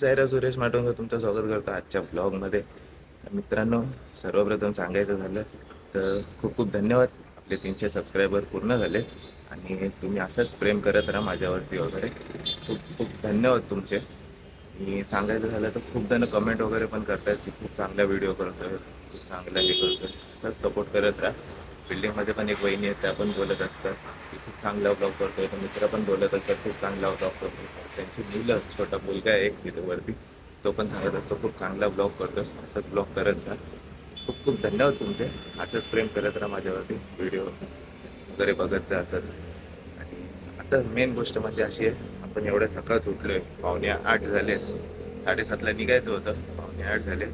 सायरा सुरेश माटोंगर तुमचं स्वागत करतो आजच्या ब्लॉगमध्ये मित्रांनो सर्वप्रथम सांगायचं झालं तर खूप खूप धन्यवाद. आपले तीनशे सबस्क्रायबर पूर्ण झाले आणि तुम्ही असंच प्रेम करत राहा माझ्यावरती वगैरे. खूप खूप धन्यवाद तुमचे. आणि सांगायचं झालं तर खूप जण कमेंट वगैरे पण करतात की खूप चांगला व्हिडिओ करतोय खूप चांगला हे करतोय. असंच सपोर्ट करत राहा. बिल्डिंगमध्ये पण एक वहिनी आहेत त्या पण बोलत असतात. की खूप चांगला ब्लॉग करतोय तर मित्र पण बोलत असतात खूप चांगला ब्लॉग करतोय. त्यांची मुलं छोटा मुलगा आहे एक तिथे वरती तो पण सांगत असतो खूप चांगला ब्लॉग करतोय असंच ब्लॉग करत राहा खूप खूप धन्यवाद तुमचे. असंच प्रेम करत राहा माझ्यावरती व्हिडिओ वगैरे बघत जा असंच. आणि आता मेन गोष्ट म्हणजे अशी आहे आपण एवढ्या सकाळच उठलो आहे पावणे आठ झाले. साडेसातला निघायचं होतं. पावणे आठ झाले.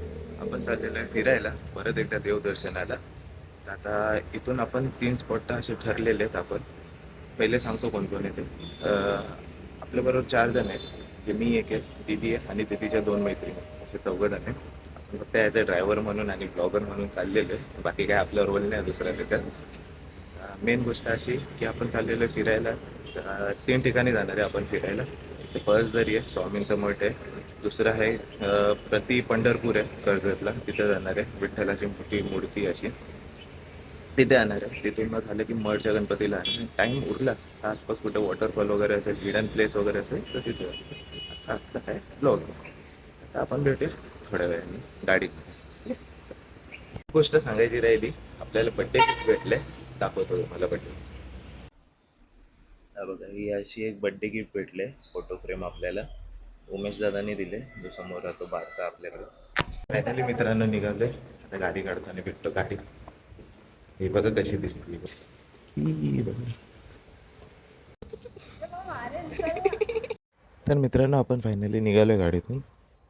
आपण चाललेलो आहे फिरायला. परत एकदा देवदर्शनाला. तर आता इथून आपण तीन स्पॉट असे ठरलेले आहेत आपण. पहिले सांगतो कोण कोण येते. आपल्याबरोबर चार जण आहेत. जे मी एक आहे दिदी आहे आणि दिदीच्या दोन मैत्रिणी असे चौघं जण आहेत. आपण फक्त ॲज अ ड्रायव्हर म्हणून आणि ब्लॉगर म्हणून चाललेलो आहे. बाकी काय आपला रोल नाही दुसरा त्याच्यात. मेन गोष्ट अशी की आपण चाललेलो आहे फिरायला. तीन ठिकाणी जाणार आहे आपण फिरायला. ते पळसदरी आहे स्वामींचं मठ आहे. दुसरं आहे प्रति पंढरपूर आहे कर्जतला. तिथं जाणार आहे. विठ्ठलाची मोठी मूर्ती अशी. तिथे येणार आहे. तिथून मग झालं की मठच्या गणपतीला टाईम उरला. आसपास कुठे वॉटरफॉल वगैरे असेल हिडन प्लेस वगैरे असेल तर तिथे. असा आजचा आहे ब्लॉग आता आपण भेटूया थोड्या वेळाने गाडीत. गोष्ट सांगायची राहिली आपल्याला बड्डे गिफ्ट भेटले दाखवतो तुम्हाला बड्डे हा बघा ही अशी एक बड्डे गिफ्ट भेटले फोटो फ्रेम आपल्याला. उमेश दादाने दिले जो समोर राहतो बारका आपल्याकडे. फायनली मित्रांनो निघालोय. आता गाडी काढताना भेटतो गाडी. हे बघा कशी दिसते तर मित्रांनो आपण फायनली निघालो गाडीतून.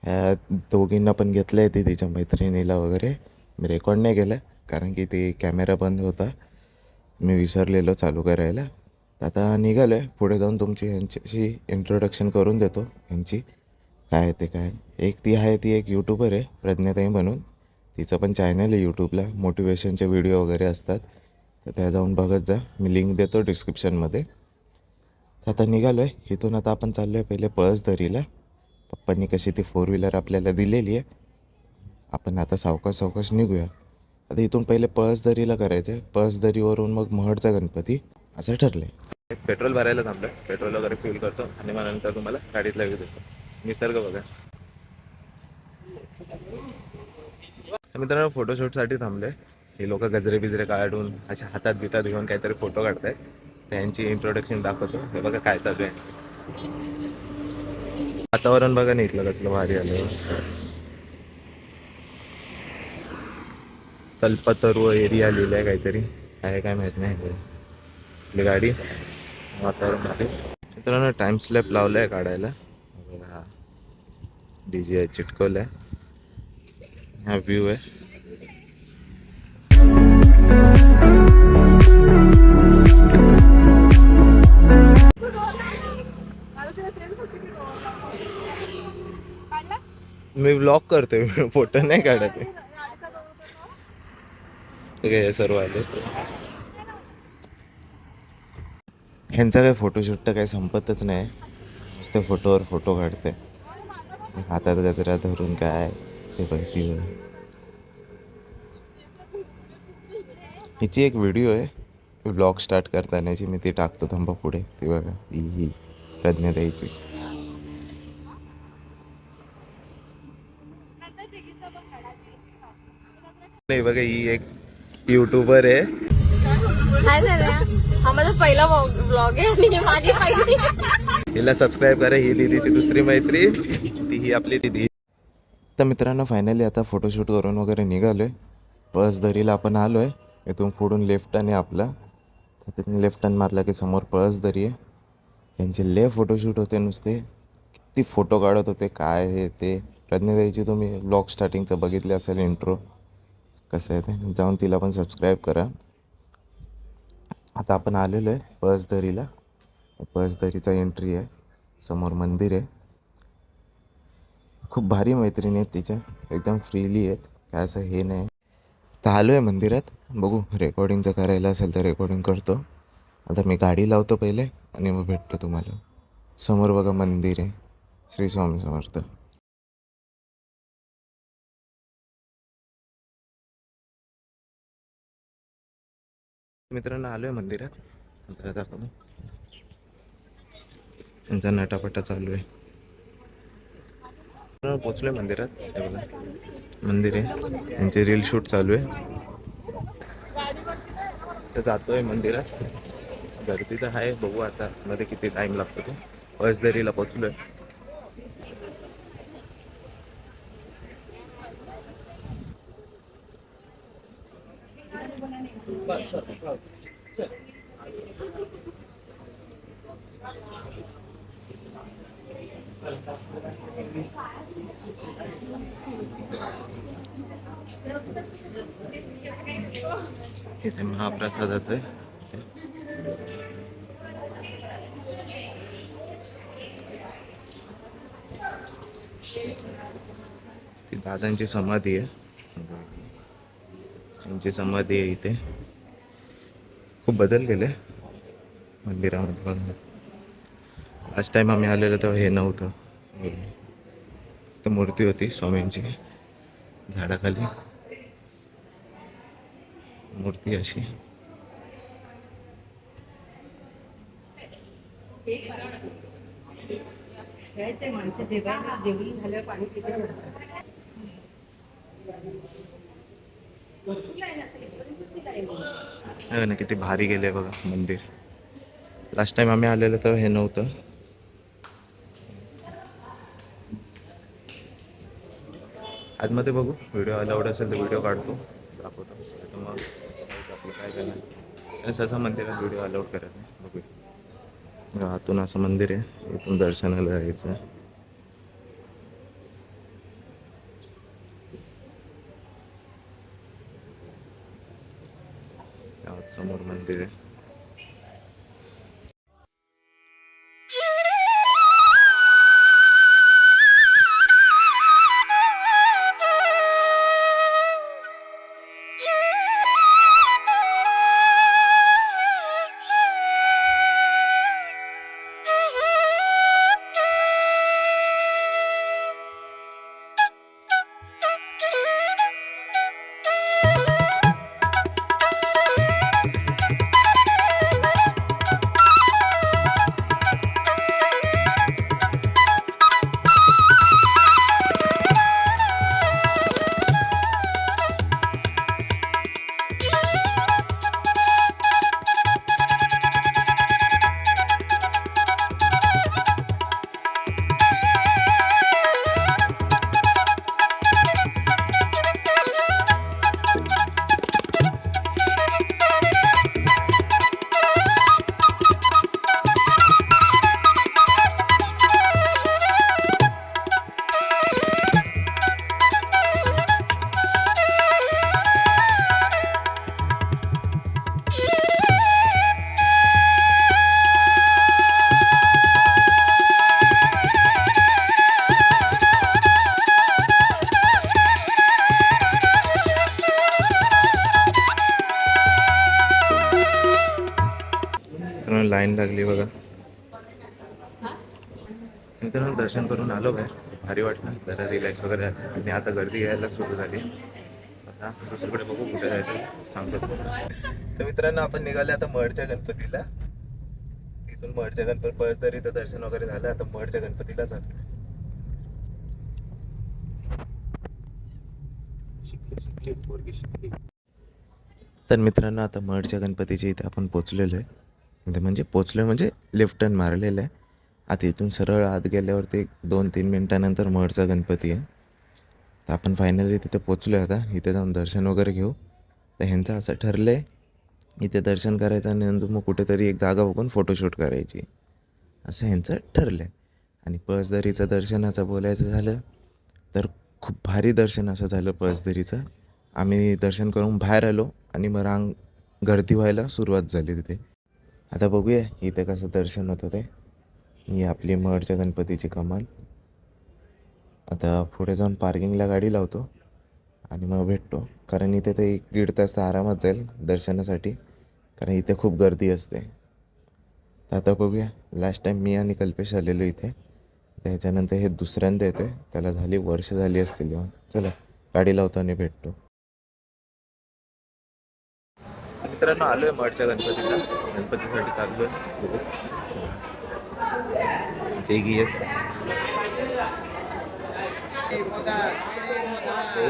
ह्या दोघींना पण घेतलं आहे तिच्या मैत्रिणीला वगैरे. मी रेकॉर्ड नाही केलं कारण की ते कॅमेरा बंद होता. मी विसरलेलो चालू करायला. आता निघालो आहे पुढे जाऊन तुमची यांच्याशी इंट्रोडक्शन करून देतो यांची. काय आहे ते काय? एक ती आहे ती एक यूट्यूबर आहे प्रज्ञाताई म्हणून. तिचं पण चॅनल आहे यूट्यूबला मोटिवेशनचे व्हिडिओ वगैरे असतात. तर त्या जाऊन बघत जा. मी लिंक देतो डिस्क्रिप्शनमध्ये तर आता निघालो आहे इथून आता आपण चाललो आहे पहिले पळसदरीला. पप्पांनी कशी ती फोर व्हीलर आपल्याला दिलेली आहे. आपण आता सावकाश सावकाश निघूया. आता इथून पहिले पळसदरीला करायचं आहे पळसदरीवरून मग महडचा गणपती. असं ठरलं आहे पेट्रोल भरायला थांबलं पेट्रोल वगैरे फिल करतो. आणि मग नंतर तुम्हाला गाडीत लगेच देतो. निसर्ग बघा. तर मित्रांनो फोटोशूटसाठी थांबले हे लोक गजरे बिजरे काढून अशा हातात बितात घेऊन काहीतरी फोटो काढतायत. त्यांची इंट्रोडक्शन दाखवतो. हे बघा काय चालू आहे. वातावरण बघा नाही इथलं कसलं भारी आलं कल्पतरू एरिया लिहिलाय काहीतरी. काय काय माहीत नाही. आपली गाडी. वातावरण भारी. मित्रांनो टाइम स्लॅप लावलाय काढायला. बघा. हा डी जे चिटकवलाय. हा व्ह्यू आहे. मी ब्लॉक करतोय फोटो नाही काढत आहे. ठीक आहे हे सर्व आले. ह्यांचा काय फोटोशूट तर काही संपतच नाही. नुसते फोटोवर फोटो काढते हातात गजरा धरून काय? ते बघती हिची एक व्हिडिओ आहे ब्लॉग स्टार्ट करतानाची मी ती टाकतो थांबा पुढे ती बघा ही ही प्रज्ञा द्यायची नाही बघा ही एक युट्यूबर आहे काय झालं हा माझा पहिला ब्लॉग आहे आणि माझी पहिली। हिला सबस्क्राईब करा ही दीदीची दुसरी मैत्री। ती ही आपली दीदी। तर मित्रांनो फायनली आता फोटोशूट करून वगैरे निघालो आहे पळसदरीला आपण आलो आहे इथून पुढून आहे आपला. तर तिथून लेफ्ट टर्न मारला की समोर पळसदरी आहे यांचे ले फोटोशूट होते नुसते. किती फोटो काढत होते काय हे ते. प्रज्ञाताईची तुम्ही ब्लॉग स्टार्टिंगचं बघितले असेल इंट्रो कसं आहे ते. जाऊन तिला पण सबस्क्राईब करा. आता आपण आलेलो आहे पळसदरीला पळसदरीचा एंट्री आहे. समोर मंदिर आहे. खूप भारी मैत्रिणी आहेत तिच्या. एकदम फ्रीली आहेत. काय असं हे नाही. तर आलो आहे मंदिरात. बघू रेकॉर्डिंगचं करायला असेल तर रेकॉर्डिंग करतो. आता मी गाडी लावतो पहिले आणि मग भेटतो तुम्हाला. समोर बघा मंदिर आहे. श्री स्वामी समर्थ. मित्रांनो आलो आहे मंदिरात. आता त्यांचा नटापटा चालू आहे. पोचलोय मंदिरात? हे बघा. मंदिर आहे. त्यांचे रील शूट चालू आहे. तर जातोय मंदिरात. गर्दी तर आहे. बघू आता मध्ये किती टाइम लागतो तो. वसदरीला पोचलोय इथे महाप्रसादाचं आहे. ती दादांची समाधी आहे. त्यांची समाधी आहे इथे. खूप बदल केले मंदिरामध्ये बघा लास्ट टाइम आम्ही आलेलो तेव्हा हे नव्हतं. तर मूर्ती होती स्वामींची. झाडाखाली. मूर्ती अशी. ना किती भारी गेले बघा मंदिर. लास्ट टाइम आम्ही आलेलो तेव्हा हे नव्हतं. आतमध्ये बघू. व्हिडिओ अलाउड असेल तर व्हिडिओ काढतो. दाखवतो. तर मग आपलं काय करणार? आणि सहसा मंदिरात व्हिडिओ अलाउड करत नाही. बघूया. आतून असं मंदिर आहे. इथून दर्शनाला जायचं आहे. समोर मंदिर आहे. मित्रांनो लाईन लागली बघा. मित्रांनो दर्शन करून आलो बाहेर. भारी वाटलं. जरा रिलॅक्स वगैरे आणि आता गर्दी यायला सुरू झाली. आता दुसरीकडे बघू कुठे जायचं सांगतो तर मित्रांनो आपण निघाले आता मडच्या गणपतीला. तिथून मडच्या गणपती पळसदरीचं दर्शन वगैरे झालं. आता मडच्या गणपतीला चाललो शिकले शिकली. पोरगी शिकली. तर मित्रांनो आता मडच्या गणपतीच्या इथे आपण पोचलेलो आहे. म्हणजे म्हणजे पोचलो म्हणजे लेफ्ट टर्न मारलेलं आहे. आता इथून सरळ आत गेल्यावरती एक दोन तीन मिनटानंतर मडचा गणपती आहे. तर आपण फायनली तिथे पोचलो आहे आता. इथे जाऊन दर्शन वगैरे घेऊ. तर ह्यांचं असं ठरलं आहे इथे दर्शन करायचं आणि नंतर मग कुठेतरी एक जागा बघून फोटोशूट करायची. असं ह्यांचं ठरलं आहे आणि पळसदरीचं दर्शनाचं बोलायचं झालं तर खूप भारी दर्शन असं झालं पळसदरीचं. आम्ही दर्शन करून बाहेर आलो आणि मग रांग गर्दी व्हायला सुरुवात झाली तिथे. आता बघूया इथे कसं दर्शन होतं ते. ही आपली मढच्या गणपतीची कमाल. आता पुढे जाऊन पार्किंगला गाडी लावतो आणि मग भेटतो. कारण इथे ते एक दीड तास आरामात जाईल दर्शनासाठी. कारण इथे खूप गर्दी असते. तर आता बघूया लास्ट टाईम मी आणि कल्पेश आलेलो इथे. त्याच्यानंतर हे दुसऱ्यांदा येते त्याला झाली वर्ष झाली असतील येऊन. चला गाडी लावतो आणि भेटतो. मित्रांनो आलोय मठच्या गणपतीला. गणपतीसाठी चाललोय. बघू. ते घे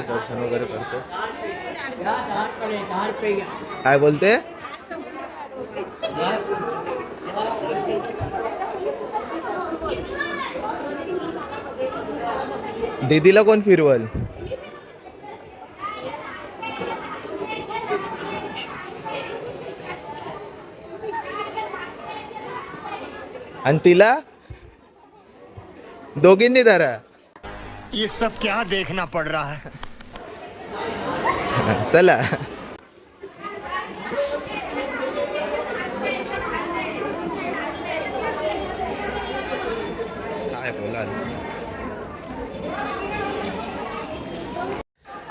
दर्शन वगैरे करतो. काय बोलते? दीदीला कोण फिरवल? आणि तिला दोघींनी धरा. ये सब क्या देखना पड़ रहा है? चला. काय बोला?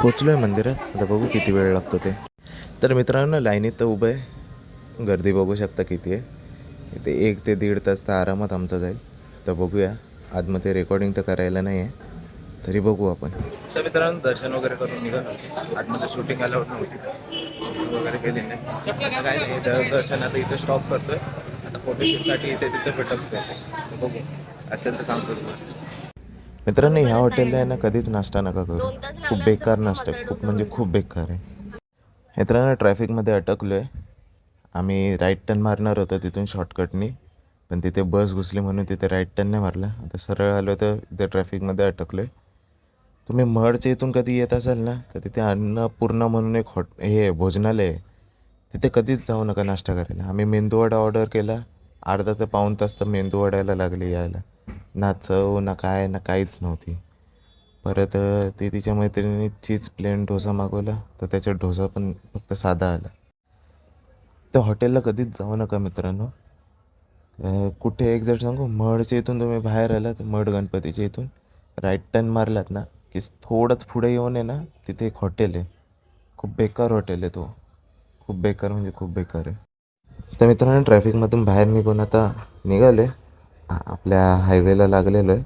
पोचलोय मंदिरात. आता बघू किती वेळ लागतो ते. तर मित्रांनो लाईनीत तर उभं आहे. गर्दी बघू शकता किती आहे. इथे एक ते दीड तास तर आरामात आमचा जाईल. तर बघूया. आतमध्ये रेकॉर्डिंग तर करायला नाही आहे. तरी बघू आपण. तर मित्रांनो दर्शन वगैरे करून निघालो. आतमध्ये शूटिंग आलं होतं. शूटिंग वगैरे केली नाही. काय नाही दर्शन आता इथे स्टॉप करतोय. आता फोटोशूटसाठी इथे तिथे भेटत बघू. असेल तर काम करू. मित्रांनो ह्या हॉटेलला आहे ना कधीच नाश्ता नका करू. खूप बेकार नाश्ता खूप म्हणजे खूप बेकार आहे. मित्रांनो ट्रॅफिकमध्ये अटकलो आहे आम्ही राईट टर्न मारणार होतो तिथून शॉर्टकटनी पण तिथे बस घुसली म्हणून तिथे राईट टर्न नाही मारला. आता सरळ आलो तर तिथे ट्रॅफिकमध्ये अटकलो आहे तुम्ही महडच्या इथून कधी येत असाल ना तर तिथे अन्नपूर्ण म्हणून एक हॉट हे आहे, भोजनालय आहे. तिथे कधीच जाऊ नका नाश्ता करायला. आम्ही मेंदूवडा ऑर्डर केला. अर्धा ते पाऊण तास तर मेंदूवड्याला लागले यायला. ना चव ना काय ना काहीच नव्हती. परत ते तिच्या मैत्रिणीने चीज प्लेन डोसा मागवला. तर त्याचा डोसा पण फक्त साधा आला. त्या हॉटेलला कधीच जाऊ नका मित्रांनो. कुठे एक्झॅक्ट सांगू मडच्या इथून तुम्ही बाहेर आलात मड गणपतीच्या इथून राईट टर्न मारलात ना की थोडंच पुढे येऊन आहे ना तिथे एक हॉटेल आहे. खूप बेकार हॉटेल आहे तो. खूप बेकार म्हणजे खूप बेकार आहे. तर मित्रांनो ट्रॅफिकमधून बाहेर निघून आता निघालो आहे आपल्या हायवेला लागलेलो आहे.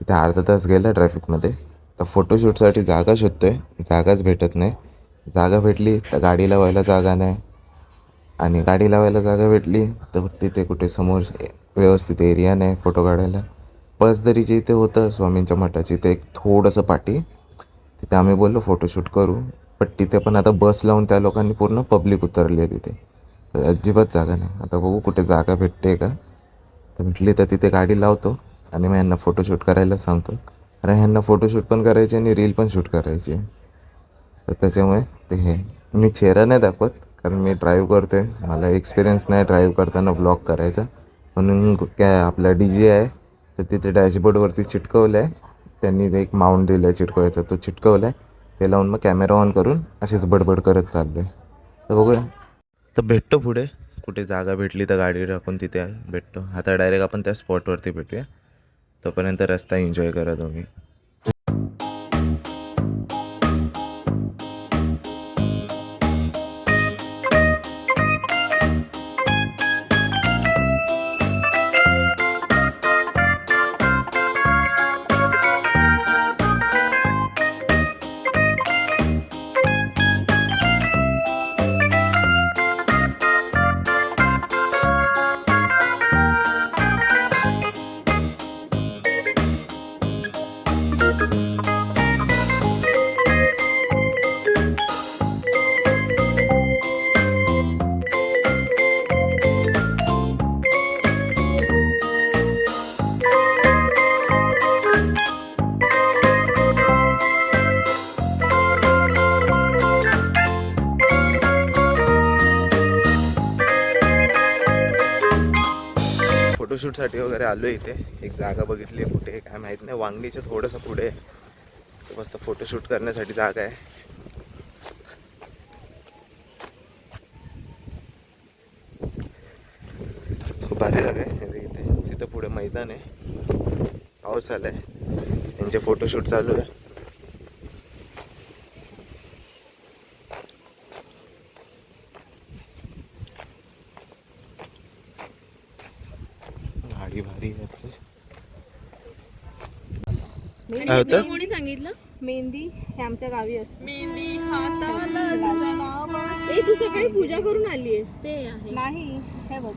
तिथे अर्धा तास गेला ट्रॅफिकमध्ये तर फोटोशूटसाठी जागा शोधतो आहे जागाच भेटत नाही. जागा भेटली तर गाडी लावायला जागा नाही. आणि गाडी लावायला जागा भेटली तर तिथे कुठे समोर व्यवस्थित एरिया नाही फोटो काढायला. पळसदरीच्या इथे होतं स्वामींच्या मठाची ते एक थोडंसं पाठी तिथे आम्ही बोललो फोटोशूट करू. पण तिथे पण आता बस लावून त्या लोकांनी पूर्ण पब्लिक उतरली आहे तिथे. तर अजिबात जागा नाही. आता बघू कुठे जागा भेटते का. तर म्हटली तर तिथे गाडी लावतो आणि मग ह्यांना फोटोशूट करायला सांगतो. कारण ह्यांना फोटोशूट पण करायची आणि रील पण शूट करायची. आहे तर त्याच्यामुळे ते हे मी चेहरा नाही दाखवत. कारण मी ड्राईव्ह करतो आहे मला एक्सपिरियन्स नाही ड्राईव्ह करताना ब्लॉक करायचा. म्हणून काय आपला डी जे आहे तर तिथे डॅशबोर्डवरती चिटकवलं आहे त्यांनी ते एक माउंट दिलं आहे चिटकवायचा. तो चिटकवला आहे ते लावून मग कॅमेरा ऑन करून असेच बडबड करत चाललो आहे तर बघूया. तर भेटतो पुढे. कुठे जागा भेटली तर गाडी राखून तिथे भेटतो. आता डायरेक्ट आपण त्या स्पॉटवरती भेटूया. तोपर्यंत रस्ता एन्जॉय करा तुम्ही. फोटोशूटसाठी वगैरे आलो इथे. एक जागा बघितली आहे कुठे काय माहीत नाही. वांगणीच्या थोडंसं पुढे मस्त फोटोशूट करण्यासाठी जागा आहे. भारी जागा आहे. इथे. तिथं पुढे मैदान आहे. पाऊस आहे त्यांचे फोटोशूट चालू आहे. गाडी भारी. काय होतं? कोणी सांगितलं? मेहंदी हे आमच्या गावी असते. ए तू सकाळी पूजा करून आली आहेस ते आहे. नाही हे बघ.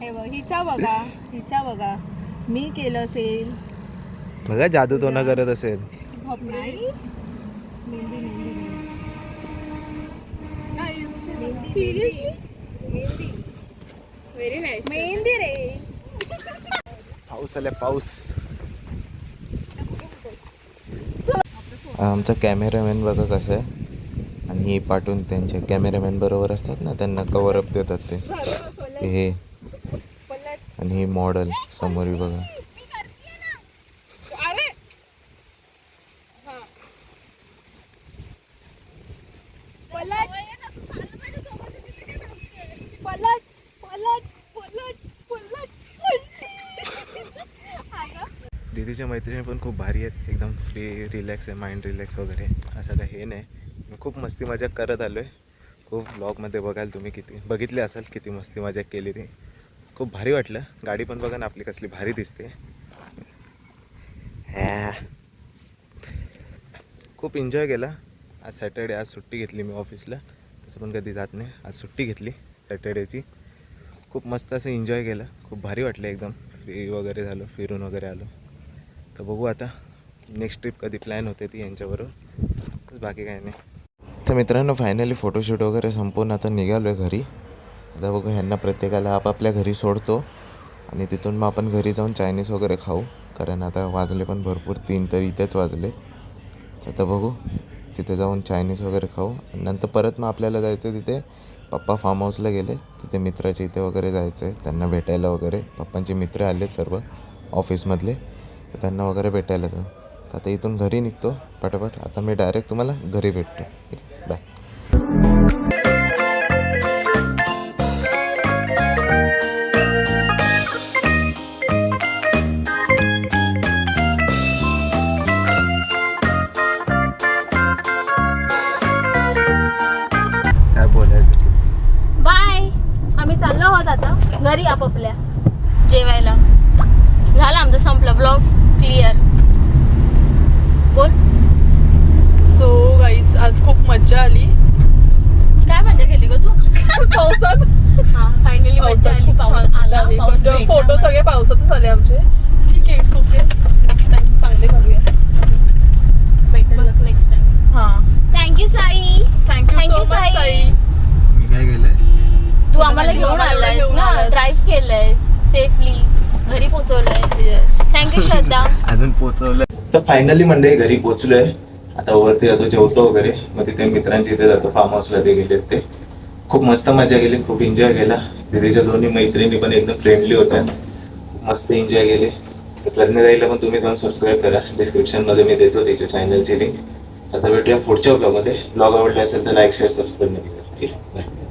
हे बघ हिच्या बघा हिच्या बघा. मी केलं असेल. बघा जादू तो न करत असेल. Mehndi mehndi seriously mehndi. Very nice mehndi रे। पाऊस आला पाऊस. आमचा कॅमेरामॅन बघा कसं आहे. आणि ही पाठवून त्यांचे कॅमेरामॅन बरोबर असतात ना त्यांना कवर अप देतात ते. हे. आणि ही मॉडल समोर बघा. मैत्रिणी पण खूप भारी आहेत. एकदम फ्री रिलॅक्स आहे माइंड रिलॅक्स वगैरे. असं काही हे नाही. मी खूप मस्ती मजाक करत आलो आहे खूप ब्लॉगमध्ये बघाल तुम्ही किती बघितले असाल किती मस्ती मजा केली ती. खूप भारी वाटलं. गाडी पण बघा ना आपली कसली भारी दिसते. हा. खूप एन्जॉय केला. आज सॅटर्डे आज सुट्टी घेतली मी ऑफिसला तसं पण कधी जात नाही. आज सुट्टी घेतली सॅटर्डेची खूप मस्त असं एन्जॉय केलं. खूप भारी वाटलं एकदम. फ्री वगैरे झालो फिरून वगैरे आलो. तर बघू आता. नेक्स्ट ट्रिप कधी प्लॅन होते ती यांच्याबरोबर बाकी काही नाही. तर मित्रांनो फायनली फोटोशूट वगैरे संपूर्ण आता निघालो आहे घरी. आता बघू ह्यांना प्रत्येकाला आपापल्या घरी सोडतो. आणि तिथून मग आपण घरी जाऊन चायनीज वगैरे खाऊ. कारण आता वाजले पण भरपूर तीन तर इथेच वाजले. तर आता बघू तिथे जाऊन चायनीज वगैरे खाऊ. आणि नंतर परत मग आपल्याला जायचं आहे तिथे पप्पा फार्म हाऊसला गेले. तिथे मित्राच्या इथे वगैरे जायचं आहे त्यांना भेटायला वगैरे. पप्पांचे मित्र आले सर्व ऑफिसमधले तर त्यांना वगैरे भेटायला जाऊ. तर आता इथून घरी निघतो पटापट. आता मी डायरेक्ट तुम्हाला घरी भेटतो. ठीक आहे? बाय काय बोलायचं बाय आम्ही चाललो आहोत आता. घरी आपापल्या. जेवायला. झालं आमचं संपलं ब्लॉग क्लिअर बोल. सो गाईच आज खूप मज्जा आली. काय मजा केली ग तू? पावसात. हा फायनली मजा आली. पाऊस आला. पाऊस. फोटो सगळे पावसातच आले आमचे. ठीक आहे इट्स ओके नेक्स्ट टाइम चांगले करूया. Next time. हा. Thank you Sai thank you Thank so you, much Sai. Sai मी काय केलंय? तू आम्हाला घेऊन आलायस ना. ड्राईव्ह केलंयस सेफली घरी पोहोचवलंय. थँक्यू श्रद्धा. अजून पोचवलं तर फायनली म्हणजे घरी पोहोचलोय. आता वरती जातो जेवतो वगैरे. मग तिथे मित्रांच्या इथे जातो फार्म हाऊसला ते गेलेत ते. खूप मस्त मजा केली खूप एन्जॉय केला. दिदीच्या दोन्ही मैत्रिणी पण एकदम फ्रेंडली होत्या. खूप मस्त एन्जॉय केले. लग्न जायला पण तुम्ही जाऊन सबस्क्राईब करा. डिस्क्रिप्शनमध्ये मी देतो तिच्या चॅनलची लिंक आता भेटूया पुढच्या ब्लॉगमध्ये ब्लॉग आवडले असेल तर लाईक शेअर सबस्क्राईब नक्की बाय